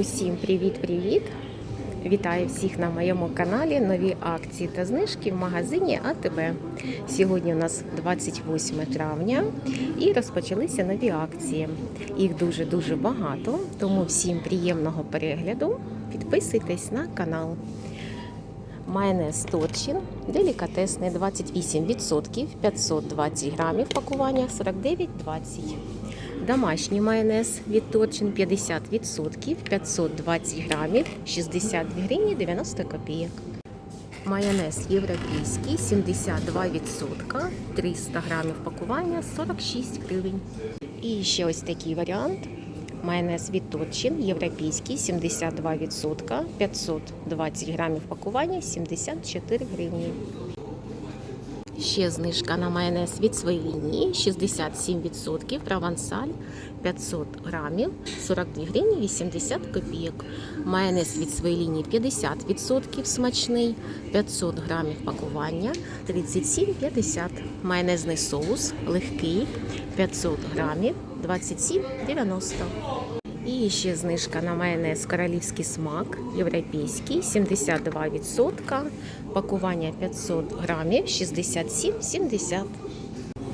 Усім привіт-привіт! Вітаю всіх на моєму каналі. Нові акції та знижки в магазині АТБ. Сьогодні у нас 28 травня і розпочалися нові акції. Їх дуже-дуже багато, тому всім приємного перегляду. Підписуйтесь на канал. Майонез Торчин, делікатесний 28%, 520 грамів пакування 49,20. Домашній майонез від Торчин 50%, 520 грамів 62 гривні 90 копійок. Майонез європейський 72%, 300 грамів пакування 46 гривень. І ще ось такий варіант. Майонез від Торчин європейський 72%, 520 грамів пакування 74 гривні. Ще знижка на майонез від своєї лінії 67%, провансаль 500 грамів 42 гривні 80 копійок. Майонез від своєї лінії 50% смачний, 500 грамів пакування 37,50. Майонезний соус легкий 500 грамів 27,90. І ще знижка на майонез королівський смак європейський 72%, пакування 500 грамів 67,70.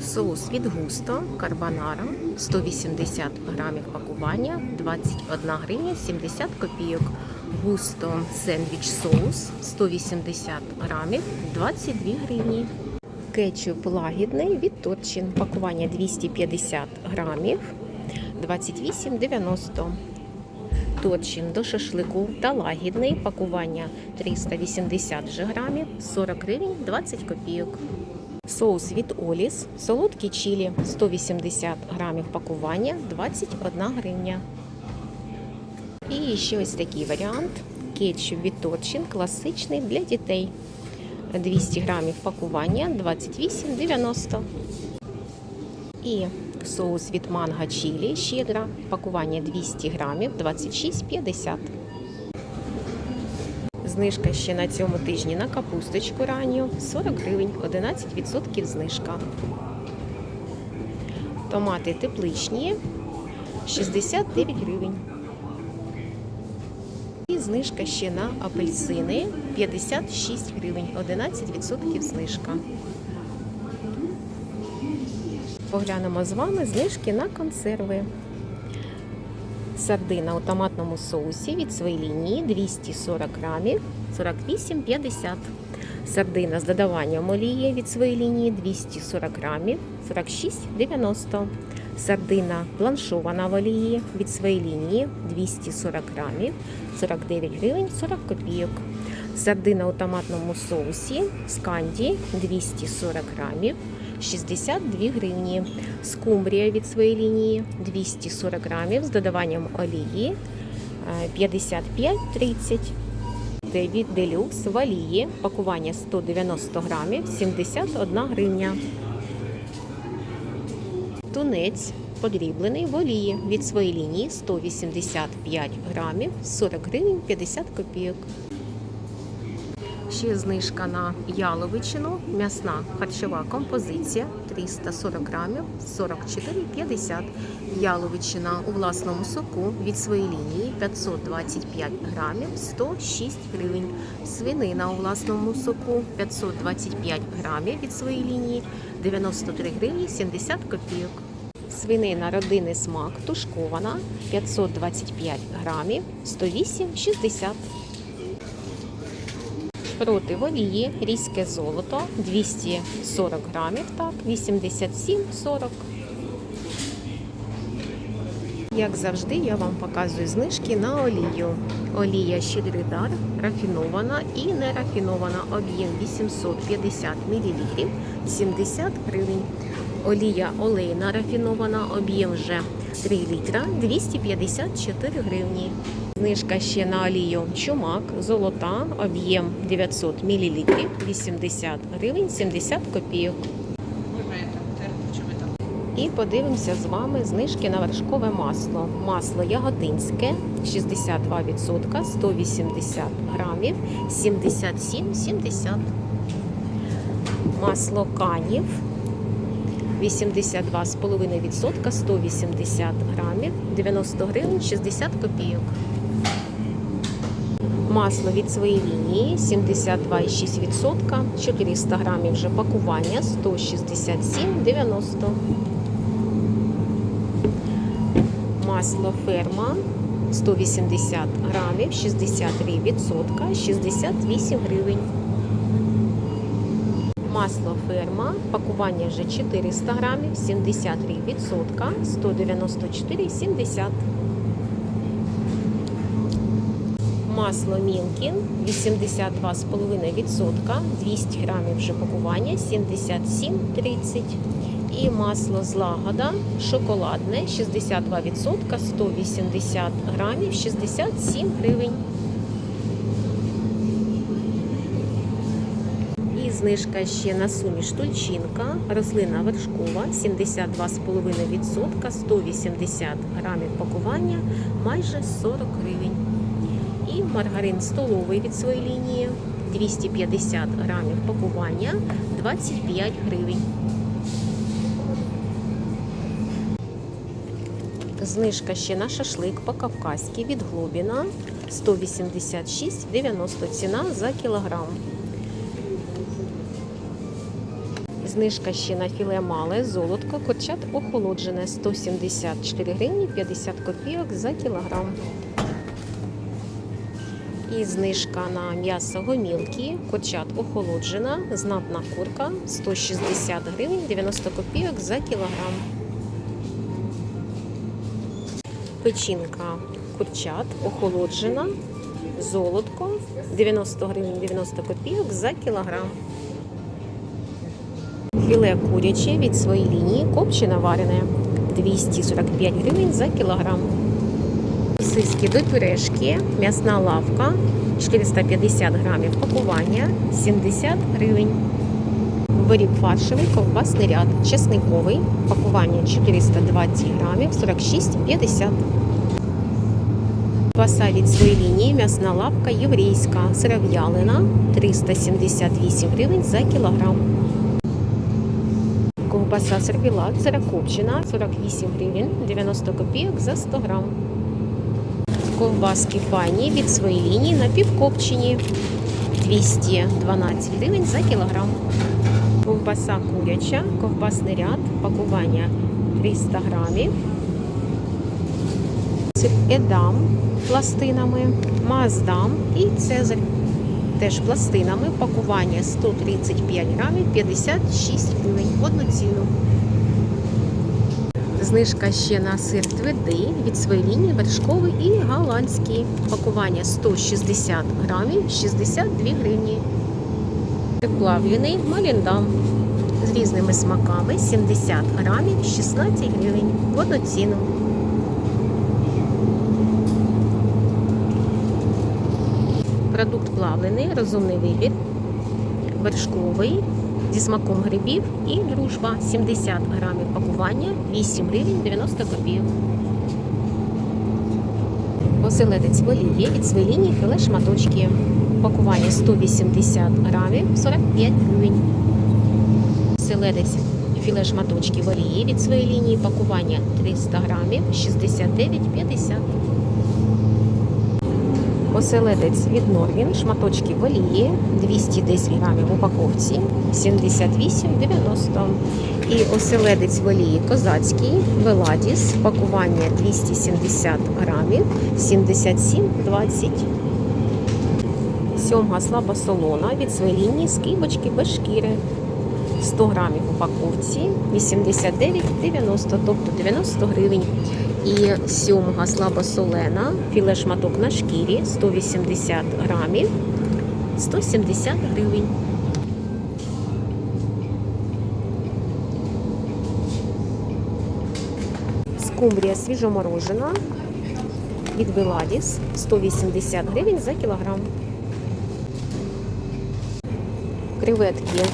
Соус від густо карбонара 180 грамів пакування 21 гривня 70 копійок. Густо сендвіч соус 180 грамів 22 гривні. Кетчуп лагідний від Торчин. Пакування 250 грамів 28,90. Точин до шашлику та лагідний пакування 380 грамів 40 гривень 20 копійок. Соус від Оліс, солодкі чилі 180 грамів пакування 21 гривня. І ще ось такий варіант. Кетчуп від Точин класичний для дітей. 200 грамів пакування 28,90. І соус від манго чилі щедра, пакування 200 грамів 26,50. Знижка ще на цьому тижні на капусточку ранню 40 гривень, 11% знижка. Томати тепличні 69 гривень. І знижка ще на апельсини 56 гривень, 11% знижка. Поглянемо з вами знижки на консерви. Сардина у томатному соусі від своєї лінії 240 грамів 48,50. Сардина з додаванням олії від своєї лінії 240 грамів 46,90. Сардина бланшована в олії від своєї лінії 240 грамів 49 гривень 40 копійок. Сардина у томатному соусі сканді 240 грамів 62 гривні. Скумбрія від своєї лінії 240 грамів з додаванням олії 55,30. Девід делюкс в олії пакування 190 грамів 71 гривня. Тунець подріблений в олії від своєї лінії 185 грамів 40 гривень 50 копійок. Ще знижка на яловичину, м'ясна харчова композиція 340 грамів 44,50. Яловичина у власному соку від своєї лінії 525 грамів 106 гривень. Свинина у власному соку 525 грамів від своєї лінії 93 гривні 70 копійок. Свинина родини смак тушкована 525 грамів 108,60 Проти олії різке золото 240 грамів, так, 87,40. Як завжди, я вам показую знижки на олію. Олія щедрий рафінована і не рафінована. Об'єм 850 мл 70 гривень. Олія олейна рафінована, об'єм вже 3 літра 254 гривні. Знижка ще на олію чумак, золота, об'єм 900 мл 80 гривень 70 копійок. І подивимося з вами знижки на вершкове масло. Масло яготинське 62%, 180 грамів, 77,70. Масло канів 82,5%, 180 грамів, 90 гривень 60 копійок. Масло від своєї лінії 72,6%, 400 грамів вже пакування 167,90. Масло ферма 180 грамів, 63%, 68 гривень. Масло ферма, пакування вже 400 грамів, 73%, 194,70. Масло Мінкін 82,5%, 200 грамів вже пакування, 77,30. І масло злагода шоколадне 62%, 180 грамів, 67 гривень. І знижка ще на суміш тульчинка, рослина вершкова 72,5%, 180 грамів пакування, майже 40 гривень. І маргарин столовий від своєї лінії 250 грамів пакування, 25 гривень. Знижка ще на шашлик по-кавказьки від Глобіна 186,90 ціна за кілограм. Знижка ще на філе мале, золотко, курчат охолоджене 174 гривні 50 копійок за кілограм. І знижка на м'ясо гомілки, курчат охолоджена, знатна курка 160 гривень 90 копійок за кілограм. Печінка курчат охолоджена, золотко 90 гривень 90 копійок за кілограм. Філе куряче від своєї лінії копчене варене 245 гривень за кілограм. Сиськи до пюрешки, м'ясна лавка 450 грамів пакування 70 гривень. Виріб фаршевий ковбасний ряд, чесниковий, пакування 420 грамів 46,50. Ковбаса від своєї лінії, м'ясна лавка єврейська, сиров'ялина 378 гривень за кілограм. Ковбаса сервілат, сирокопчена 48 гривень 90 копійок за 100 грам. Ковбаски файні від своєї лінії напівкопчені 212 гривень за кілограм. Ковбаса куряча, ковбасний ряд, пакування 300 грамів. Едам пластинами, Маздам і Цезарь теж пластинами. Пакування 135 грамів 56 гривень в одну ціну. Знижка ще на сир твердий від своєї лінії вершковий і голландський. Пакування 160 грамів 62 гривні. Плавлений маліндам з різними смаками 70 грамів 16 гривень в одну ціну. Продукт плавлений, розумний вибір, вершковий зі смаком грибів і дружба 70 грамів пакування 8 гривень 90 копійок. Оселедець в олії від своєї лінії філе шматочки. Пакування 180 грамів 45 гривень. Оселедець філе шматочки в олії від своєї лінії. Пакування 300 грамів 69,50. Оселедець від Норвін, шматочки олії, 210 грамів в упаковці, 78,90. І оселедець олії козацький, Веладіс, пакування 270 грамів, 77,20. Сьомга слабосолона від своєї лінії скибочки без шкіри. 100 грамів упаковці, 89,90, тобто 90 гривень. І сьомга слабосолена, філе шматок на шкірі 180 грамів, 170 гривень. Скумбрія свіжоморожена від Веладіс 180 гривень за кілограм. Креветки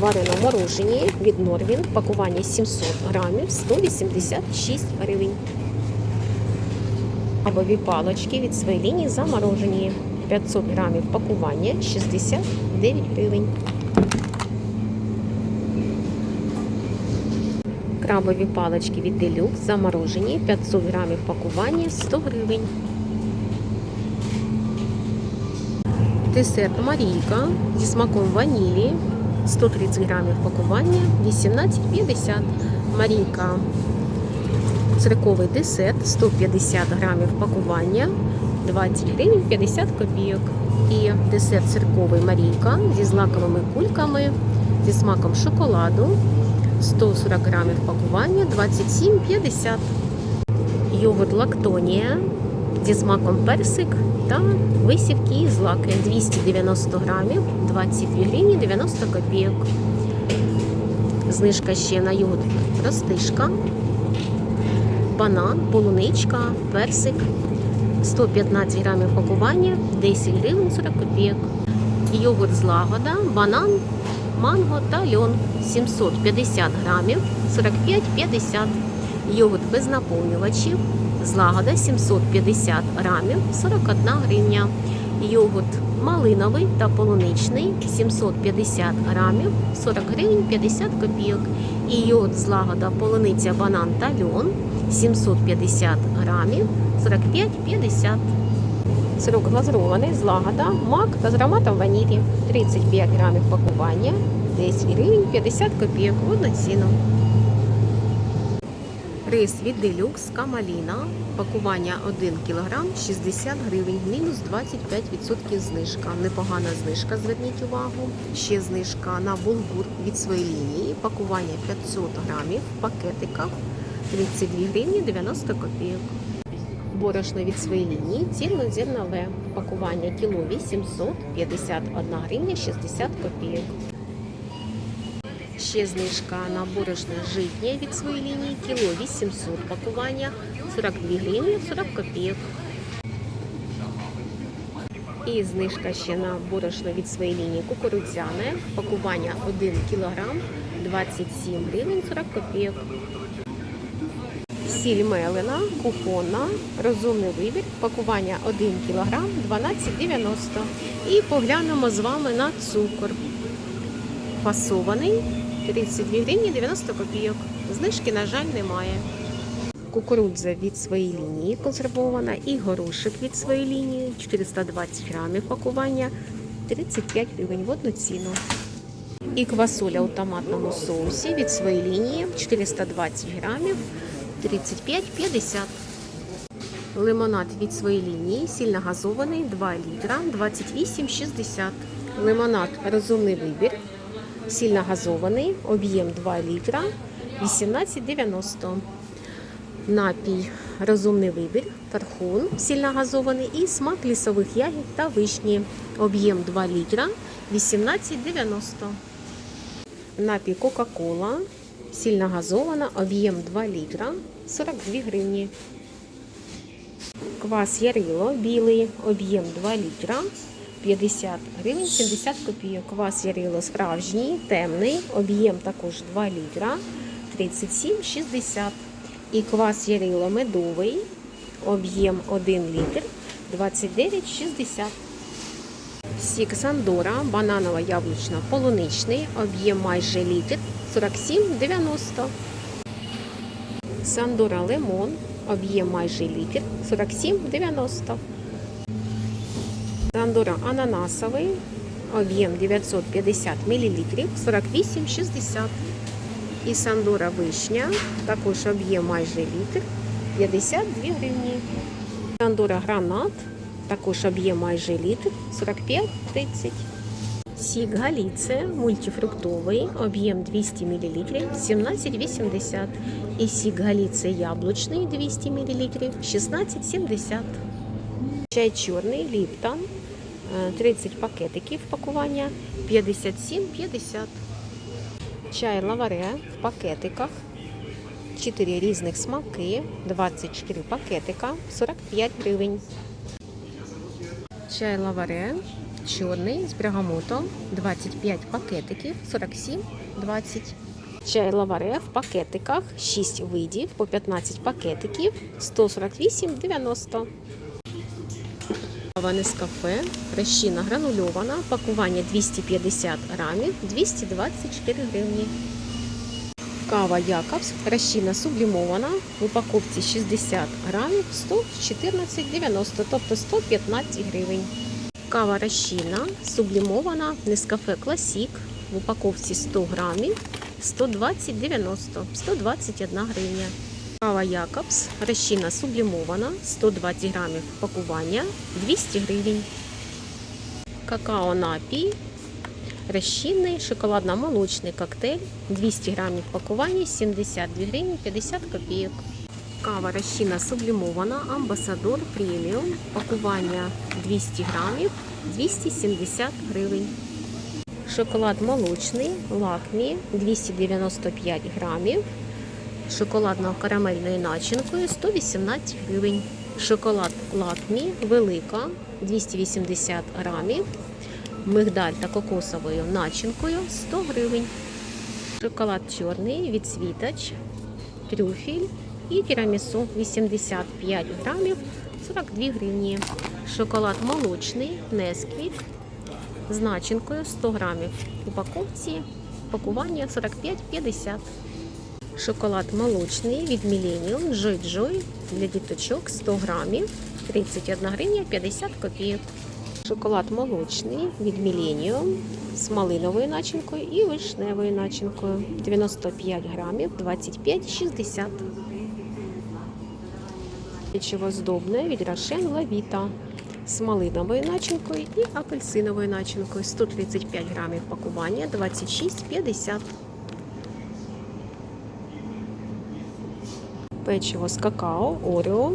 варено морожені від Норвін. Пакування 700 грамів 186 гривень. Абові палочки від своєї лінії заморожені. 500 грамів пакування 69 гривень. Крабові палочки від Делюкс заморожені. 500 грамів пакування 100 гривень. Десерт Марійка зі смаком ванілі. 130 грамів пакування, 18,50. Марійка цирковий десерт, 150 грамів пакування, 20 гривень 50 копійок. І десерт цирковий Марійка зі злаковими кульками, зі смаком шоколаду, 140 грамів пакування, 27,50. Йогурт Лактонія зі смаком персик та висівки і злаки 290 грамів, 22 гривні 90 копійок. Знижка ще на йогурт Ростишка, банан, полуничка, персик, 115 грамів пакування, 10 гривень 40 копійок. Йогурт злагода, банан, манго та льон 750 грамів, 45,50. Йогурт без наповнювачів, злагода 750 грамів, 41 гривня. Йогурт малиновий та полуничний 750 грамів, 40 гривень 50 копійок. І йогурт злагода полуниця, банан та льон 750 грамів, 45,50. Сирок глазурований, злагода, мак та з ароматом ванілі. 35 грамів пакування, 10 гривень 50 копійок одну ціну. Рис від Делюкс Камаліна. Пакування 1 кг 60 гривень, мінус 25% знижка. Непогана знижка, зверніть увагу. Ще знижка на булгур від своєї лінії. Пакування 500 грамів в пакетиках 32 гривні 90 копійок. Борошно від своєї лінії, цільнозернове. Пакування кіло 800, 51 гривня 60 копійок. Ще знижка на борошно житнє від своєї лінії, кіло 800 пакування, 42 гривні 40 копійок. І знижка ще на борошно від своєї лінії кукурудзяне, пакування 1 кг, 27 гривень 40 копійок. Сіль мелена, кухонна, розумний вибір, пакування 1 кг, 12,90. І поглянемо з вами на цукор. Фасований 32 гривні 90 копійок. Знижки, на жаль, немає. Кукурудза від своєї лінії консервована і горошик від своєї лінії 420 грамів пакування 35 гривень в одну ціну. І квасоля у томатному соусі від своєї лінії 420 грамів 35,50. Лимонад від своєї лінії сильно газований 2 літра 28,60. Лимонад розумний вибір. Сильно газований, об'єм 2 літра 18,90. Напій розумний вибір, тархун сильно газований і смак лісових ягід та вишні. Об'єм 2 літра 18,90. Напій Кока-Кола сильно газована, об'єм 2 літра 42 гривні. Квас Ярило білий, об'єм 2 літра 50 гривень 70 копійок. Квас Ярило справжній, темний, об'єм також 2 літра 37,60. І квас Ярило медовий, об'єм 1 літр 29,60. Сік Сандора, бананово-яблучно-полуничний, об'єм майже літр 47,90. Сандора Лемон, об'єм майже літр 47,90. Сандора ананасовий, об'єм 950 мл 48,60. І Сандора вишня, також об'єм майже літр 52 гривні. Сандора гранат, також об'єм майже літр 45,30. Сік Галіце мультифруктовий, об'єм 200 мл 17,80. І сік Галіце яблучний 200 мл 16,70. Чай чорний Ліптон, е, 30 пакетиків пакування 57,50. Чай лаваре в пакетиках. 4 різних смаки, 24 пакетика, 45 гривень. Чай лаваре чорний з бергамотом, 25 пакетиків, 47,20. Чай лаваре в пакетиках, 6 видів по 15 пакетиків, 148,90. Кава Нескафе, розчина гранульована, пакування 250 грамів, 224 гривні. Кава Якобс, розчина сублімована, в упаковці 60 грамів, 114,90, тобто 115 гривень. Кава розчинна, сублімована, Нескафе Класік. В упаковці 100 грамів 120,90, 121 гривня. Кава Якобс, розчинна сублімована, 120 грамів пакування, 200 гривень. Какао напій, розчинний шоколадно-молочний коктейль, 200 грамів пакування, 72 гривні 50 копійок. Кава розчинна сублімована, амбасадор преміум, пакування 200 грамів, 270 гривень. Шоколад молочний, лакмі 295 грамів, шоколадно-карамельною начинкою 118 гривень. Шоколад лакмі велика 280 грамів, мигдаль та кокосовою начинкою 100 гривень. Шоколад чорний від світоч, трюфель і тірамісу 85 грамів 42 гривні. Шоколад молочний Несквік з начинкою 100 грамів. Упаковці пакування 45-50. Шоколад молочний від Millennium Joy Joy для діточок 100 грамів 31 гривня 50 копійок. Шоколад молочний від Millennium з малиновою начинкою і вишневою начинкою 95 грамів 25,60. Печиво здобне від Рошен Лавіта з малиновою начинкою і апельсиновою начинкою 135 грамів пакування 26,50. Печиво з какао Орео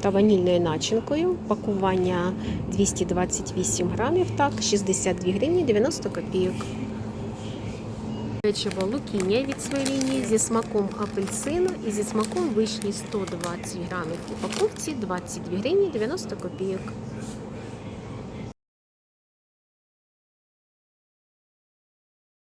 та ванільною начинкою. Пакування 228 грамів, так, 62 гривні 90 копійок. Печиво лукіння від лінії зі смаком апельсину і зі смаком вишні 120 грамів. В упаковці 22 гривні 90 копійок.